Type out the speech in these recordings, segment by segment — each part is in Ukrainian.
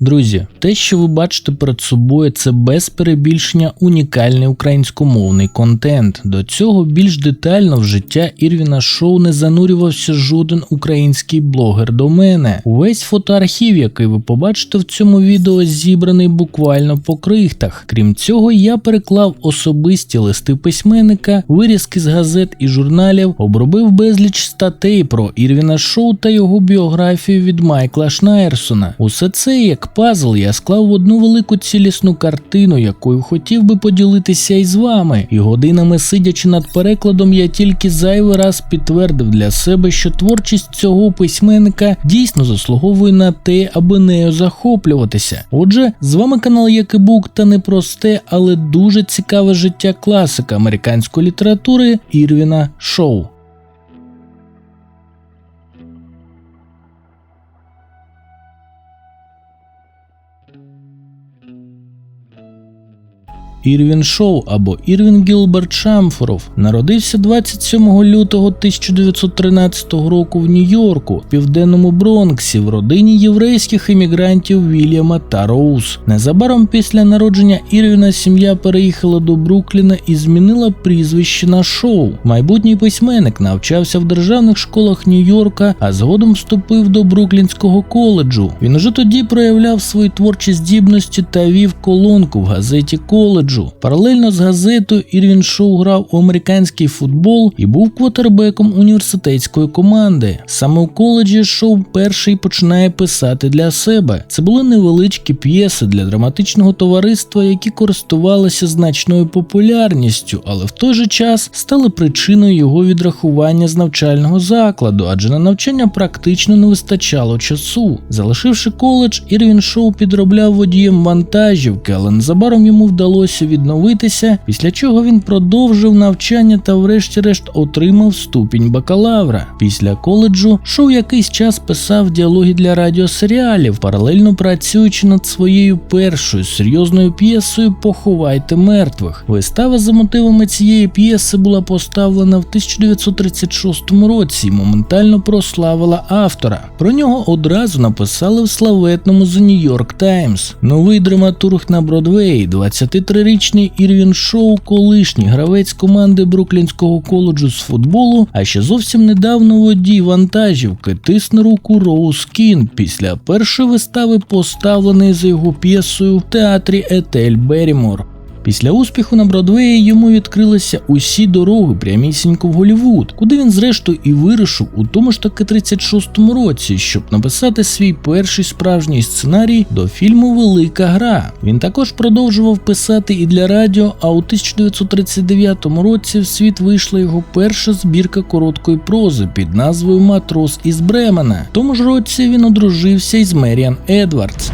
Друзі, те, що ви бачите перед собою, це без перебільшення унікальний українськомовний контент. До цього більш детально в життя Ірвіна Шоу не занурювався жоден український блогер до мене. Увесь фотоархів, який ви побачите в цьому відео, зібраний буквально по крихтах. Крім цього, я переклав особисті листи письменника, вирізки з газет і журналів, обробив безліч статей про Ірвіна Шоу та його біографію від Майкла Шнайерсона. Усе це як пазл я склав в одну велику цілісну картину, якою хотів би поділитися із вами. І годинами сидячи над перекладом, я тільки зайвий раз підтвердив для себе, що творчість цього письменника дійсно заслуговує на те, аби нею захоплюватися. Отже, з вами канал Якибук та непросте, але дуже цікаве життя класика американської літератури Ірвіна Шоу. Ірвін Шоу або Ірвін Гілберт Шамфоров народився 27 лютого 1913 року в Нью-Йорку, в південному Бронксі, в родині єврейських емігрантів Вільяма та Роуз. Незабаром після народження Ірвіна сім'я переїхала до Брукліна і змінила прізвище на шоу. Майбутній письменник навчався в державних школах Нью-Йорка, а згодом вступив до Бруклінського коледжу. Він уже тоді проявляв свої творчі здібності та вів колонку в газеті коледжу коледжу. Паралельно з газетою Ірвін Шоу грав у американський футбол і був квотербеком університетської команди. Саме у коледжі Шоу перший починає писати для себе. Це були невеличкі п'єси для драматичного товариства, які користувалися значною популярністю, але в той же час стали причиною його відрахування з навчального закладу, адже на навчання практично не вистачало часу. Залишивши коледж, Ірвін Шоу підробляв водієм вантажівки, але незабаром йому вдалося відновитися, після чого він продовжив навчання та, врешті-решт, отримав ступінь бакалавра. Після коледжу шоу якийсь час писав діалоги для радіосеріалів, паралельно працюючи над своєю першою серйозною п'єсою Поховайте мертвих. Вистава за мотивами цієї п'єси була поставлена в 1936 році і моментально прославила автора. Про нього одразу написали в славетному The New York Times. Новий драматург на Бродвеї, 23-річний 20-річний Ірвін Шоу, колишній гравець команди Бруклінського коледжу з футболу, а ще зовсім недавно водій вантажівки тисне руку Роуз Кін після першої вистави, поставленої за його п'єсою в театрі Етель Берімор. Після успіху на Бродвеї йому відкрилися усі дороги прямісінько в Голівуд, куди він зрештою і вирушив у тому ж таки 36-му році, щоб написати свій перший справжній сценарій до фільму Велика Гра. Він також продовжував писати і для радіо. А у 1939 році в світ вийшла його перша збірка короткої прози під назвою Матрос із Бремена. В тому ж році він одружився із Меріан Едвардс.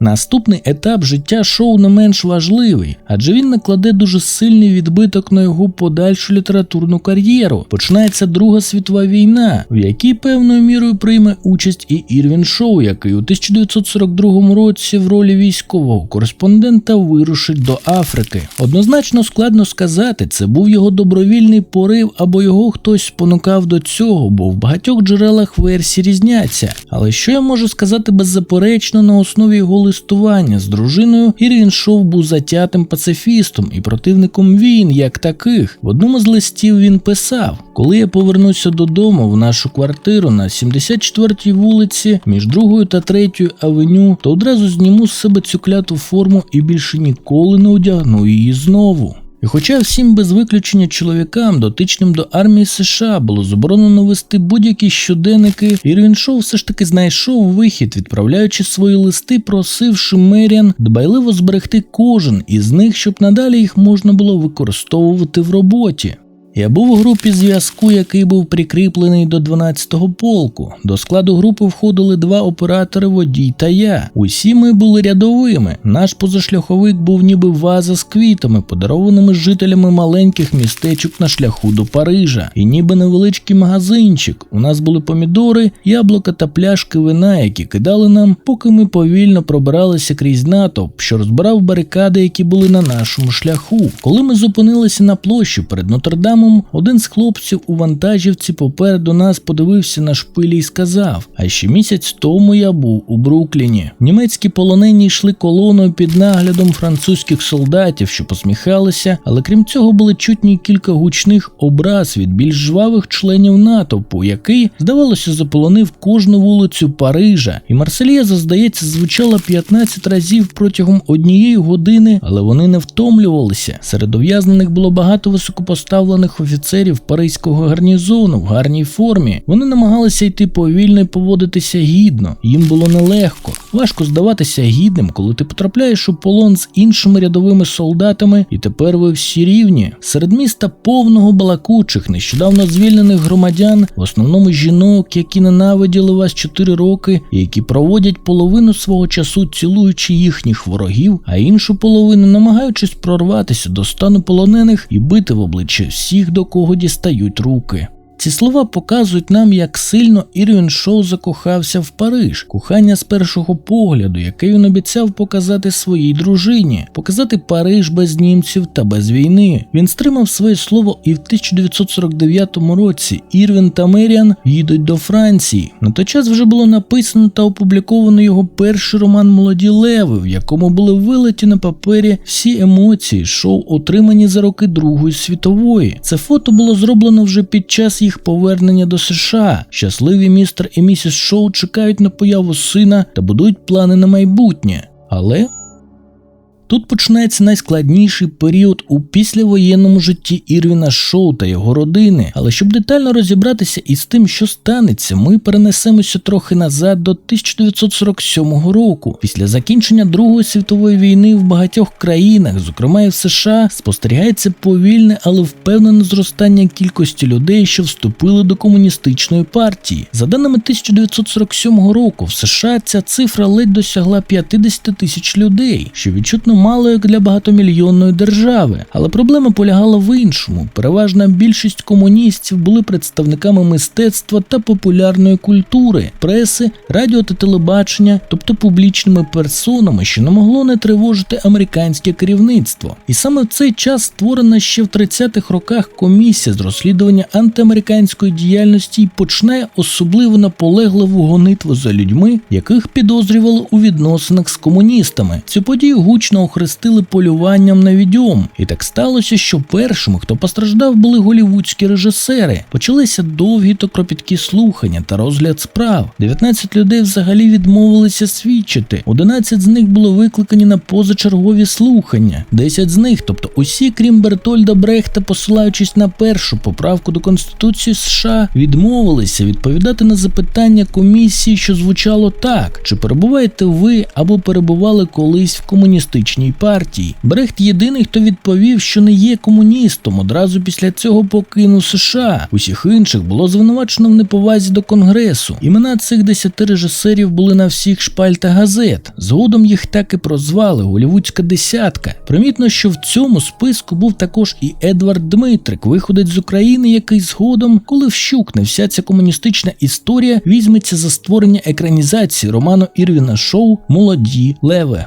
Наступний етап життя шоу не менш важливий, адже він накладе дуже сильний відбиток на його подальшу літературну кар'єру. Починається Друга світова війна, в якій певною мірою прийме участь і Ірвін Шоу, який у 1942 році в ролі військового кореспондента вирушить до Африки. Однозначно складно сказати, це був його добровільний порив або його хтось спонукав до цього, бо в багатьох джерелах версії різняться. Але що я можу сказати беззаперечно на основі його листування з дружиною, Ірвін Шов був затятим пацифістом і противником війн як таких. В одному з листів він писав: Коли я повернуся додому в нашу квартиру на 74-й вулиці між другою та третьою авеню, то одразу зніму з себе цю кляту форму і більше ніколи не одягну її знову. І хоча всім без виключення чоловікам, дотичним до армії США, було заборонено вести будь-які щоденники, Ірвін Шоу все ж таки знайшов вихід, відправляючи свої листи, просивши Меріан дбайливо зберегти кожен із них, щоб надалі їх можна було використовувати в роботі. Я був у групі зв'язку, який був прикріплений до 12-го полку. До складу групи входили два оператори водій та я. Усі ми були рядовими. Наш позашляховик був ніби ваза з квітами, подарованими жителями маленьких містечок на шляху до Парижа, і ніби невеличкий магазинчик. У нас були помідори, яблука та пляшки вина, які кидали нам, поки ми повільно пробиралися крізь натовп, що розбирав барикади, які були на нашому шляху. Коли ми зупинилися на площі перед Нотр-Дамом, шоломом, один з хлопців у вантажівці попереду нас подивився на шпилі і сказав: А ще місяць тому я був у Брукліні. Німецькі полонені йшли колоною під наглядом французьких солдатів, що посміхалися, але крім цього були чутні кілька гучних образ від більш жвавих членів натовпу, який, здавалося, заполонив кожну вулицю Парижа, і Марсельєза, здається, звучала 15 разів протягом однієї години, але вони не втомлювалися. Серед ув'язнених було багато високопоставлених офіцерів паризького гарнізону в гарній формі. Вони намагалися йти повільно і поводитися гідно. Їм було нелегко. Важко здаватися гідним, коли ти потрапляєш у полон з іншими рядовими солдатами, і тепер ви всі рівні. Серед міста повного балакучих, нещодавно звільнених громадян, в основному жінок, які ненавиділи вас 4 роки, і які проводять половину свого часу цілуючи їхніх ворогів, а іншу половину намагаючись прорватися до стану полонених і бити в обличчя всіх, до кого дістають руки. Ці слова показують нам, як сильно Ірвін Шоу закохався в Париж, кохання з першого погляду, яке він обіцяв показати своїй дружині, показати Париж без німців та без війни. Він стримав своє слово і в 1949 році Ірвін та Меріан їдуть до Франції. На той час вже було написано та опубліковано його перший роман Молоді Леви, в якому були вилиті на папері всі емоції, шоу отримані за роки Другої світової. Це фото було зроблено вже під час їх повернення до США. Щасливі містер і місіс Шоу чекають на появу сина та будують плани на майбутнє. Але Тут починається найскладніший період у післявоєнному житті Ірвіна Шоу та його родини. Але щоб детально розібратися із тим, що станеться, ми перенесемося трохи назад до 1947 року. Після закінчення Другої світової війни в багатьох країнах, зокрема і в США, спостерігається повільне, але впевнене зростання кількості людей, що вступили до комуністичної партії. За даними 1947 року, в США ця цифра ледь досягла 50 тисяч людей, що відчутно мало як для багатомільйонної держави. Але проблема полягала в іншому. Переважна більшість комуністів були представниками мистецтва та популярної культури, преси, радіо та телебачення, тобто публічними персонами, що не могло не тривожити американське керівництво. І саме в цей час створена ще в 30-х роках комісія з розслідування антиамериканської діяльності і почне особливо наполегливу гонитву за людьми, яких підозрювали у відносинах з комуністами. Цю подію гучно охрестили полюванням на відьом. І так сталося, що першими, хто постраждав, були голівудські режисери. Почалися довгі та кропіткі слухання та розгляд справ. 19 людей взагалі відмовилися свідчити. 11 з них були викликані на позачергові слухання. 10 з них, тобто усі, крім Бертольда Брехта, посилаючись на першу поправку до Конституції США, відмовилися відповідати на запитання комісії, що звучало так: чи перебуваєте ви або перебували колись в комуністичній партії? Брехт єдиний, хто відповів, що не є комуністом. Одразу після цього покинув США. Усіх інших було звинувачено в неповазі до конгресу. Імена цих десяти режисерів були на всіх шпальтах газет. Згодом їх так і прозвали Голівудська десятка. Примітно, що в цьому списку був також і Едвард Дмитрик, виходець з України, який згодом, коли вщукне вся ця комуністична історія, візьметься за створення екранізації роману Ірвіна Шоу Молоді Леве.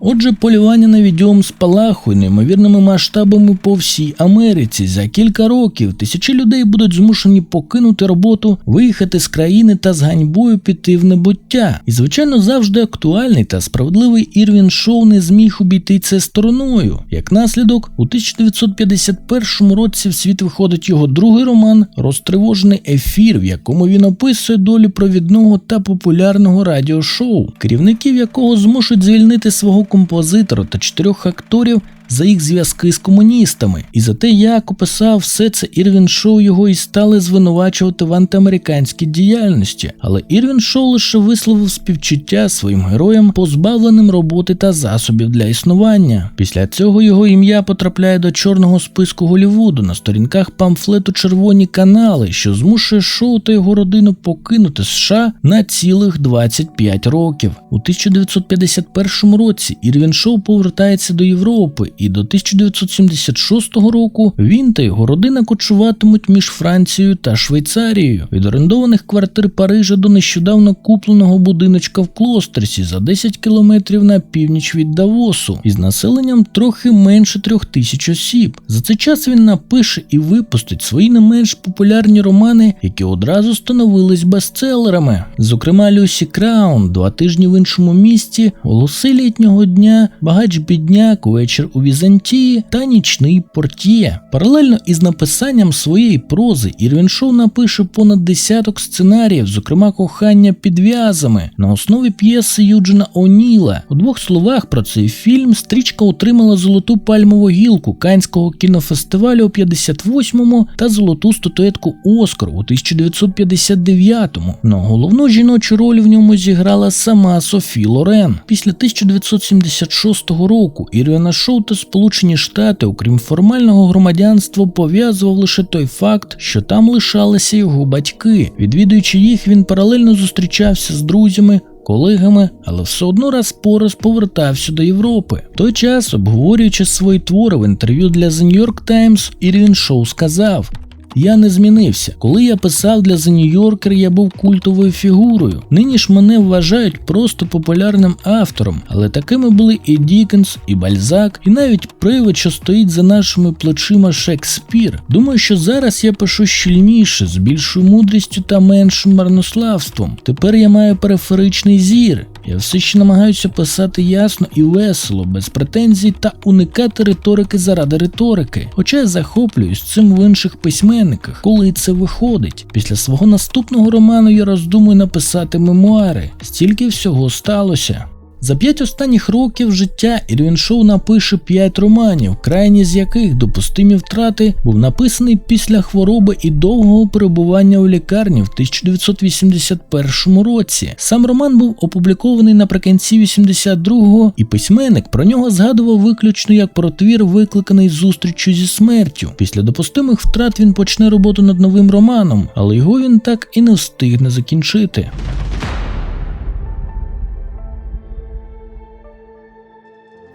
Отже, полювання на відьом спалахує неймовірними масштабами по всій Америці. За кілька років тисячі людей будуть змушені покинути роботу, виїхати з країни та з ганьбою піти в небуття. І, звичайно, завжди актуальний та справедливий Ірвін Шоу не зміг обійти це стороною. Як наслідок, у 1951 році в світ виходить його другий роман Розтривожений ефір, в якому він описує долю провідного та популярного радіошоу, керівників якого змушують звільнити свого композитора та чотирьох акторів за їх зв'язки з комуністами, і за те, як описав все це Ірвін Шоу його і стали звинувачувати в антиамериканській діяльності. Але Ірвін Шоу лише висловив співчуття своїм героям, позбавленим роботи та засобів для існування. Після цього його ім'я потрапляє до чорного списку Голівуду на сторінках памфлету Червоні канали, що змушує шоу та його родину покинути США на цілих 25 років. У 1951 році Ірвін Шоу повертається до Європи і до 1976 року він та його родина кочуватимуть між Францією та Швейцарією від орендованих квартир Парижа до нещодавно купленого будиночка в Клостерсі за 10 кілометрів на північ від Давосу із населенням трохи менше трьох тисяч осіб. За цей час він напише і випустить свої не менш популярні романи, які одразу становились бестселерами. Зокрема, Люсі Краун, два тижні в іншому місті, голоси літнього дня, багач бідняк, вечір у Візантії та нічний портє. Паралельно із написанням своєї прози Ірвін Шоу напише понад десяток сценаріїв, зокрема кохання під в'язами, на основі п'єси Юджина О'Ніла. У двох словах про цей фільм стрічка отримала золоту пальмову гілку Канського кінофестивалю у 58-му та золоту статуетку Оскар у 1959-му. Но головну жіночу роль в ньому зіграла сама Софі Лорен. Після 1976 року Ірвіна Шоу та Сполучені Штати, окрім формального громадянства, пов'язував лише той факт, що там лишалися його батьки. Відвідуючи їх, він паралельно зустрічався з друзями. Колегами, але все одно раз по раз повертався до Європи. В той час, обговорюючи свої твори в інтерв'ю для The New York Times, Ірвін Шоу сказав: я не змінився. Коли я писав для The New Yorker, я був культовою фігурою. Нині ж мене вважають просто популярним автором, але такими були і Дікенс, і Бальзак, і навіть привид, що стоїть за нашими плечима Шекспір. Думаю, що зараз я пишу щільніше, з більшою мудрістю та меншим марнославством. Тепер я маю периферичний зір. Я все ще намагаюся писати ясно і весело, без претензій та уникати риторики заради риторики. Хоча я захоплююсь цим в інших письменниках, коли це виходить. Після свого наступного роману я роздумую написати мемуари. Стільки всього сталося. За п'ять останніх років життя Ірвін Шоу напише п'ять романів, крайні з яких допустимі втрати був написаний після хвороби і довгого перебування у лікарні в 1981 році. Сам роман був опублікований наприкінці 82-го, і письменник про нього згадував виключно як про твір, викликаний зустрічю зі смертю. Після допустимих втрат він почне роботу над новим романом, але його він так і не встигне закінчити.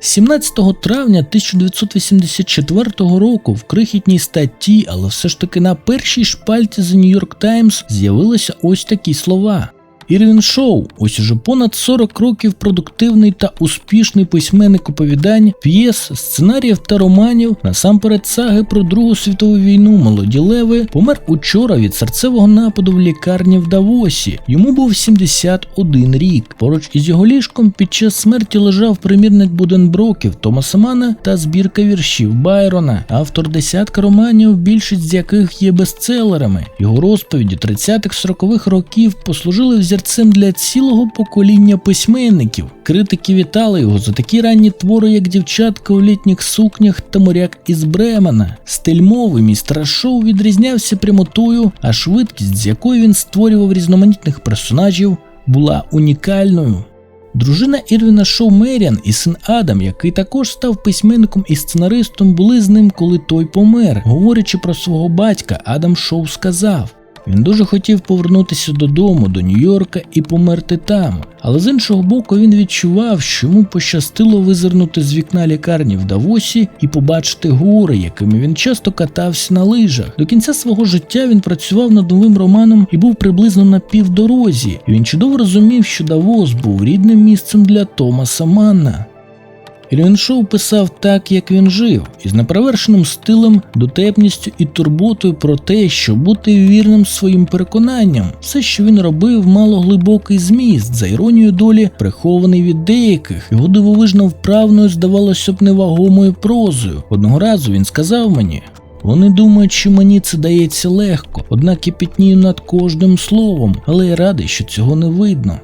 17 травня 1984 року в крихітній статті, але все ж таки на першій шпальті The New York Times з'явилися ось такі слова. Ірвін Шоу, ось уже понад 40 років продуктивний та успішний письменник оповідань, п'єс, сценаріїв та романів, насамперед саги про Другу світову війну молоді леви, помер учора від серцевого нападу в лікарні в Давосі. Йому був 71 рік. Поруч із його ліжком під час смерті лежав примірник Буденброків Томаса Мана та збірка віршів Байрона, автор десятка романів, більшість з яких є бестселерами. Його розповіді 30-40-х років послужили взірцем для цілого покоління письменників. Критики вітали його за такі ранні твори, як дівчатка у літніх сукнях та моряк із Бремена. Стиль мови містера Шоу відрізнявся прямотою, а швидкість, з якою він створював різноманітних персонажів, була унікальною. Дружина Ірвіна Шоу Меріан і син Адам, який також став письменником і сценаристом, були з ним, коли той помер. Говорячи про свого батька, Адам Шоу сказав. Він дуже хотів повернутися додому, до Нью-Йорка і померти там. Але з іншого боку, він відчував, що йому пощастило визирнути з вікна лікарні в Давосі і побачити гори, якими він часто катався на лижах. До кінця свого життя він працював над новим романом і був приблизно на півдорозі. І він чудово розумів, що Давос був рідним місцем для Томаса Манна. Ілюн писав так, як він жив, із неперевершеним стилем, дотепністю і турботою про те, щоб бути вірним своїм переконанням. Все, що він робив, мало глибокий зміст, за іронією долі, прихований від деяких. Його дивовижно вправною, здавалося б, невагомою прозою. Одного разу він сказав мені. Вони думають, що мені це дається легко, однак я пітнію над кожним словом, але я радий, що цього не видно.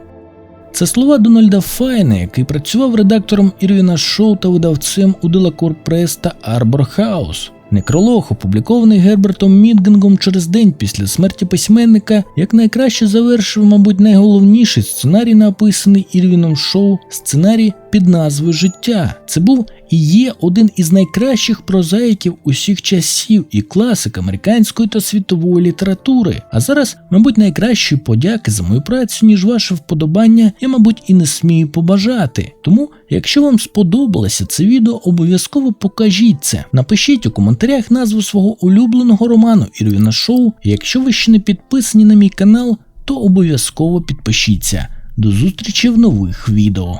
Це слова Дональда Файна, який працював редактором Ірвіна Шоу та видавцем у Делакор Прес та Арбор Хаус. Некролог, опублікований Гербертом Мідгенгом через день після смерті письменника, як найкраще завершив, мабуть, найголовніший сценарій, написаний Ірвіном Шоу, сценарій під назвою Життя. Це був і є один із найкращих прозаїків усіх часів і класик американської та світової літератури. А зараз, мабуть, найкращої подяки за мою працю, ніж ваше вподобання, я, мабуть, і не смію побажати. Тому, якщо вам сподобалося це відео, обов'язково покажіть це. Напишіть у коментарях назву свого улюбленого роману Ірвіна Шоу. Якщо ви ще не підписані на мій канал, то обов'язково підпишіться. До зустрічі в нових відео.